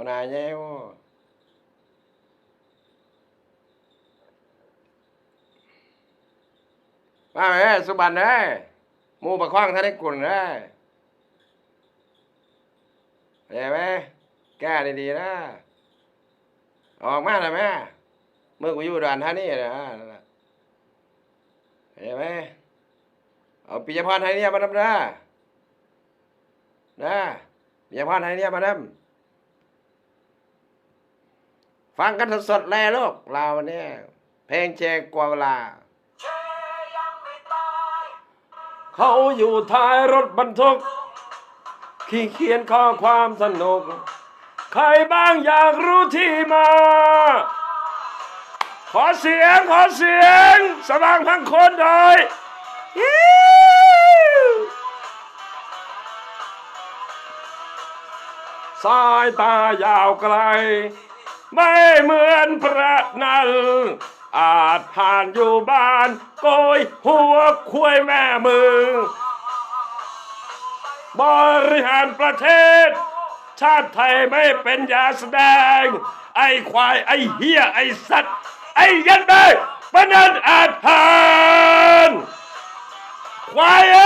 หัวหน้าใหญ่โอ้มาไหมสุบันเอ้หมูประคองท่านได้กุนเอ้เข้าใจไหมแก้ดีๆนะออกมาเลยแม่เมื่อกูอยู่ด่านท่านี่นะนั่นน่ะเข้าใจไหมเอาปิยพรไทยเนี่ยมาดำนะนะปิยพรไทยเนี่ยมาดำ ฟังกันสดๆเลยลูกเราเนี่ย เพลงเจกวาเวลา เขาอยู่ท้ายรถบรรทุก ขี่เขียนข้อความสนุก ใครบ้างอยากรู้ที่มา ขอเสียง ขอเสียง สว่างพังคนหน่อยสายตายาวไกล ไม่เหมือนพระนันอาจผ่านอยู่บ้านโกยหัวคุยแม่มือบริหารประเทศ ชาติไทยไม่เป็นยาแสดง ไอ้ควายไอ้เฮียไอ้สัตว์ ไอ้ยันไปปนันอาจหารควายเอ